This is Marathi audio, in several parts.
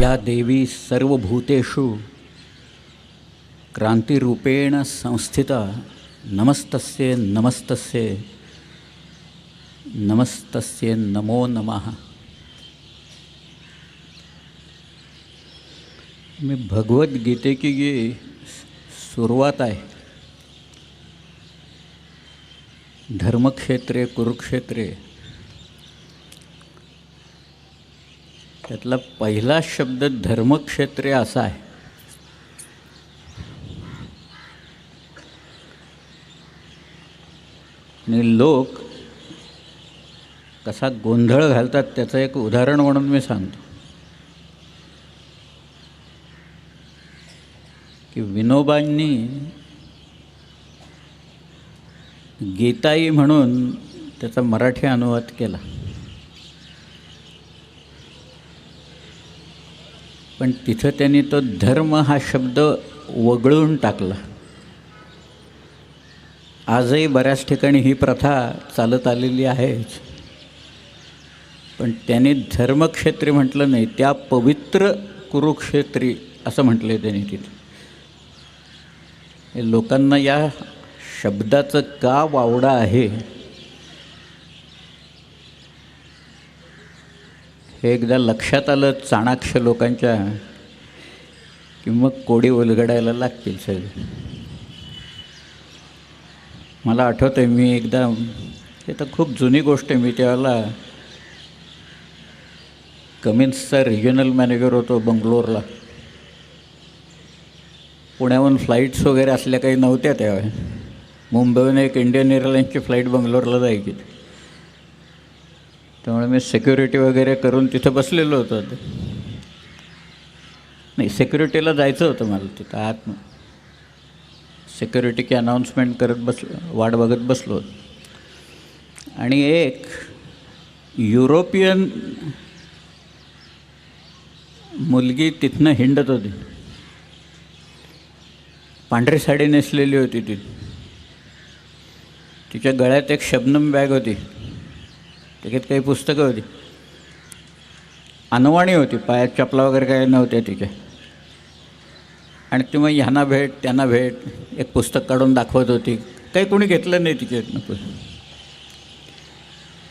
या देवी सर्वभूतेषु क्रांतिरूपेण संस्थिता। नमस्तस्ये नमस्तस्ये नमस्तस्ये नमो नमः। मी भगवद्गीतेची जी सुरुवात आहे धर्मक्षेत्रे कुरुक्षेत्रे त्यातला पहिला शब्द धर्मक्षेत्रे असा आहे. आणि लोक कसा गोंधळ घालतात त्याचं एक उदाहरण म्हणून मी सांगतो. की विनोबांनी गीताई म्हणून त्याचा मराठी अनुवाद केला. पण तिथं त्यांनी तो धर्म हा शब्द वगळून टाकला. आजही बऱ्याच ठिकाणी ही प्रथा चालत आलेली आहेच. पण त्यांनी धर्मक्षेत्री म्हटलं नाही त्या पवित्र कुरुक्षेत्री असं म्हटलं त्यांनी तिथे. लोकांना या शब्दाचं का वावडा आहे? हे एकदा लक्षात आलं चाणाक्ष लोकांच्या की मग कोडी उलगडायला लागतील सगळे. मला आठवतं आहे मी एकदा हे तर खूप जुनी गोष्ट आहे मी त्यावेळेला कमिन्सचा रिजनल मॅनेजर होतो बंगलोरला. पुण्याहून फ्लाईट्स वगैरे असल्या काही नव्हत्या त्यावेळेस. मुंबईहून एक इंडियन एअरलाईन्सची फ्लाईट बंगलोरला जायची. त्यामुळे मी सिक्युरिटी वगैरे करून तिथं बसलेलो होतो नाही सिक्युरिटीला जायचं होतं मला तिथं आत. सिक्युरिटीची अनाऊन्समेंट करत बस वाट बघत बसलो आणि एक युरोपियन मुलगी तिथनं हिंडत होती. पांढरी साडी नेसलेली होती ती. तिच्या गळ्यात एक शबनम बॅग होती. त्याच्यात काही पुस्तकं होती. अनवाणी होती पायात चपला वगैरे काही नव्हत्या तिच्या. आणि ती मग ह्यांना भेट त्यांना भेट एक पुस्तक काढून दाखवत होती. काही कोणी घेतलं नाही तिच्यातनं पुस्तक.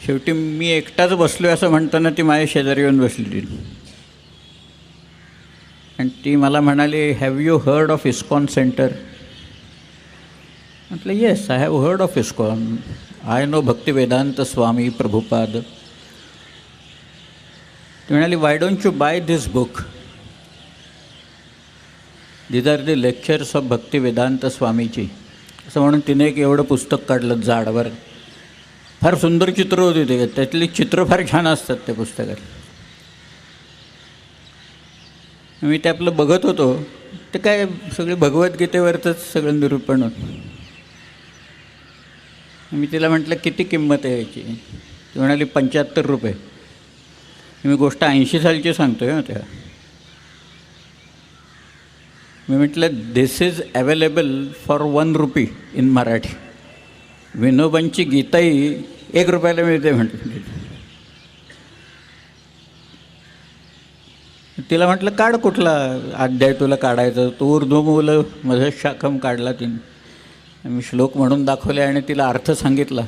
शेवटी मी एकटाच बसलो असं म्हणताना ती माझ्या शेजारी येऊन बसली आणि ती मला म्हणाली have you heard of ISKCON centre म्हटलं yes I have heard of ISKCON I know Bhakti Vedanta Swami Prabhupada. ती म्हणाली why don't you buy this book these are the lectures of Bhakti Vedanta स्वामीची असं म्हणून तिने एक एवढं पुस्तक काढलं झाडवर फार सुंदर चित्र होती ते. त्यातली चित्र फार छान असतात त्या पुस्तकात. मी ते आपलं बघत होतो. ते काय सगळे भगवद्गीतेवरचंच सगळं निरूपण होतं. मी तिला म्हटलं किती किंमत आहे याची? ती म्हणाली पंच्याहत्तर रुपये. मी गोष्ट ऐंशी सालची सांगतो आहे त्या. मी म्हटलं this is available for one rupee in Marathi विनोबांची गीताही एक रुपयाला मिळते म्हटलं. तिला म्हटलं काढ कुठला अध्याय तुला काढायचं? तो उर्दू मुलं माझं शाखम काढला तिने. मी श्लोक म्हणून दाखवले आणि तिला अर्थ सांगितला.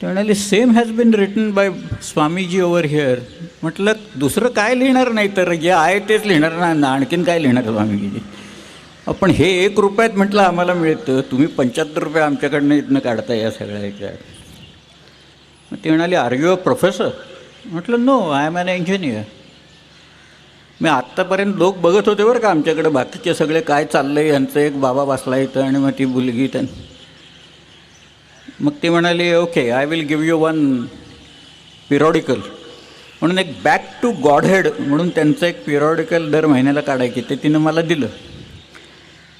ते म्हणाली same has been written by Swamiji over here म्हटलं दुसरं काय लिहिणार नाही तर? जे आहे तेच लिहिणार ना आणखीन काय लिहिणार स्वामीजी पण हे एक रुपयात म्हटलं आम्हाला मिळतं. तुम्ही पंच्याहत्तर रुपये आमच्याकडनं इथनं काढता या सगळ्या ह्याच्यात मग ती म्हणाली आर यू अ प्रोफेसर म्हटलं no I am an engineer मी आत्तापर्यंत लोक बघत होते बरं का आमच्याकडे बाकीचे सगळे काय चाललं आहे यांचं एक बाबा बसला इथं आणि मग ती मुलगी त्यां मग ती म्हणाली okay I will give you one periodical म्हणून एक बॅक टू गॉडहेड म्हणून त्यांचं एक पिरॉडिकल दर महिन्याला काढायची ते तिनं मला दिलं.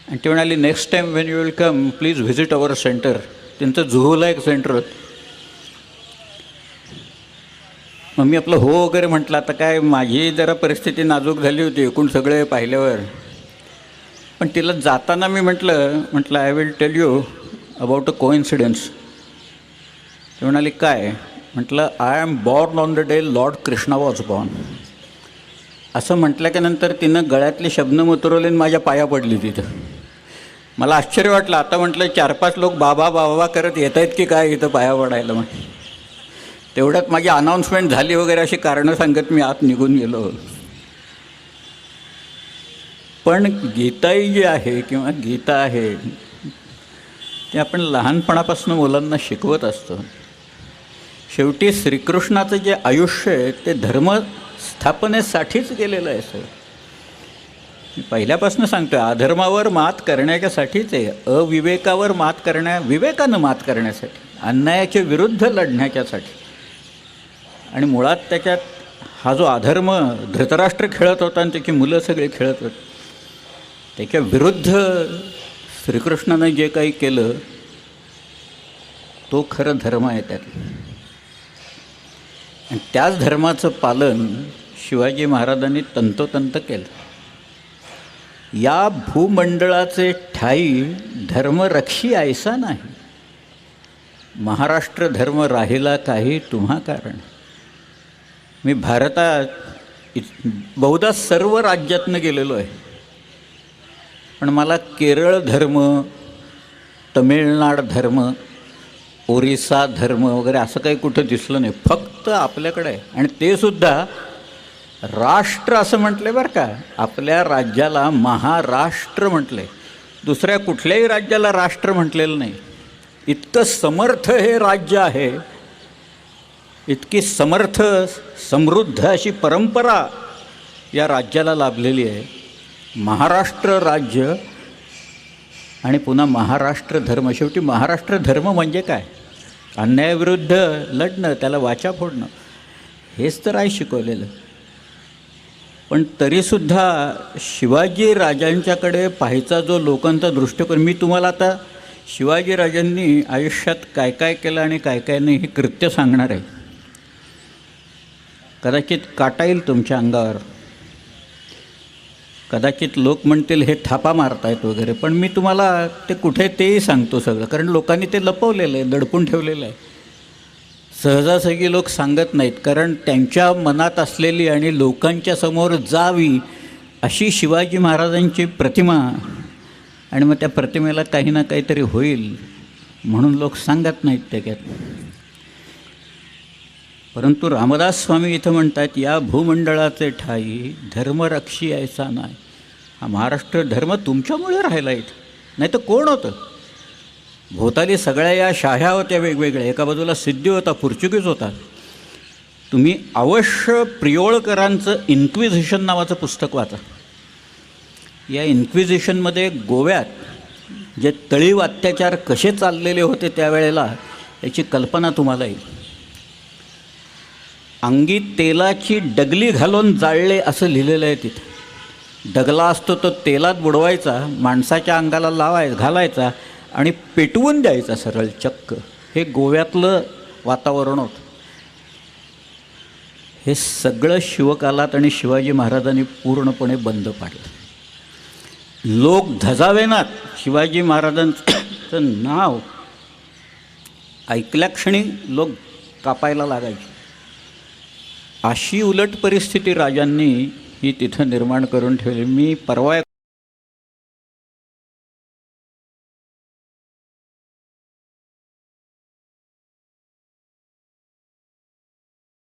आणि ती म्हणाली next time when you will come please visit our centre त्यांचं जुहूला एक सेंटर होतं. मग मी आपलं हो वगैरे म्हटलं आता काय माझी जरा परिस्थिती नाजूक झाली होती एकूण सगळे पाहिल्यावर. पण तिला जाताना मी म्हटलं म्हटलं I will tell you about a coincidence ते म्हणाली काय? म्हटलं I am born on the day Lord Krishna was born असं म्हटल्याच्यानंतर तिनं गळ्यातली शब्द उतरवली आणि माझ्या पाया पडली तिथं. मला आश्चर्य वाटलं आता म्हटलं चार पाच लोक बाबा बाबा करत येत आहेत की काय इथं पाया पडायला? मग तेवढ्यात माझी अनाऊन्समेंट झाली वगैरे अशी कारणं सांगत मी आत निघून गेलो. पण गीताई जी आहे किंवा गीता आहे ते आपण लहानपणापासून मुलांना शिकवत असतो. शेवटी श्रीकृष्णाचं जे आयुष्य आहे ते धर्म स्थापनेसाठीच गेलेलं आहे सर. मी पहिल्यापासून सांगतो अधर्मावर मात करण्याच्यासाठीच आहे अविवेकावर मात करण्या विवेकानं मात करण्यासाठी अन्यायाच्या विरुद्ध लढण्याच्यासाठी. आणि मुळात त्याच्यात हा जो अधर्म धृतराष्ट्र खेळत होता आणि त्याची मुलं सगळी खेळत होते त्याच्या विरुद्ध श्रीकृष्णानं जे काही केलं तो खरं धर्म आहे त्यात आणि त्याच धर्माचं पालन शिवाजी महाराजांनी तंतोतंत केलं. या भूमंडळाचे ठाई धर्मरक्षी ऐसा नाही. महाराष्ट्र धर्म राहिला काही तुम्हा कारण. मी भारतात बहुधा सर्व राज्यातनं गेलेलो आहे. पण मला केरळ धर्म तमिळनाड धर्म ओरिसा धर्म वगैरे असं काही कुठं दिसलं नाही. फक्त आपल्याकडे आहे. आणि ते सुद्धा राष्ट्र असं म्हटलं बरं का आपल्या राज्याला महाराष्ट्र म्हटले दुसऱ्या कुठल्याही राज्याला राष्ट्र म्हटलेलं नाही. इतकं समर्थ हे राज्य आहे. इतकी समर्थ समृद्ध अशी परंपरा या राज्याला लाभलेली आहे. महाराष्ट्र राज्य आणि पुन्हा महाराष्ट्र धर्म. शेवटी महाराष्ट्र धर्म म्हणजे काय? अन्यायाविरुद्ध लढणं त्याला वाचा फोडणं. हेच तर आहे शिकवलेलं. पण तरीसुद्धा शिवाजी राजांच्याकडे पाहायचा जो लोकांचा दृष्टिकोन मी तुम्हाला आता शिवाजीराजांनी आयुष्यात काय काय केलं आणि काय काय नाही हे कृत्य सांगणार आहे. कदाचित काटा येईल तुमच्या अंगावर. कदाचित लोक म्हणतील हे थापा मारतायत वगैरे. पण मी तुम्हाला ते कुठे तेही सांगतो सगळं. कारण लोकांनी ते लपवलेलं आहे दडपून ठेवलेलं आहे. सहजासहजी लोक सांगत नाहीत. कारण त्यांच्या मनात असलेली आणि लोकांच्या समोर जावी अशी शिवाजी महाराजांची प्रतिमा आणि मग त्या प्रतिमेला काही ना काहीतरी होईल म्हणून लोक सांगत नाहीत त्याच्यात. परंतु रामदास स्वामी इथं म्हणतात या भूमंडळाचे ठाई धर्मरक्षी यायचा नाही हा महाराष्ट्र धर्म तुमच्यामुळे राहिला इथं. नाही तर कोण होतं? भोवताली सगळ्या या शाह्या होत्या वेगवेगळ्या. एका बाजूला सिद्धी होता पोर्चुगीज होता. तुम्ही अवश्य प्रियोळकरांचं इन्क्विझिशन नावाचं पुस्तक वाचा. या इन्क्विझिशनमध्ये गोव्यात जे तळीव अत्याचार कसे चाललेले होते त्यावेळेला याची कल्पना तुम्हाला येईल. अंगी तेलाची डगली घालून जाळले असं लिहिलेलं आहे तिथं. डगला असतो तो तेलात बुडवायचा माणसाच्या अंगाला लावाय घालायचा आणि पेटवून द्यायचा सरळ चक्क. हे गोव्यातलं वातावरण होतं. हे सगळं शिवकालात आणि शिवाजी महाराजांनी पूर्णपणे बंद पाडलं. लोक धजावेनात शिवाजी महाराजांचं नाव ऐकल्या क्षणी लोक कापायला लागायचे. अशी उलट परिस्थिती राजांनी ही तिथं निर्माण करून ठेवली. मी परवा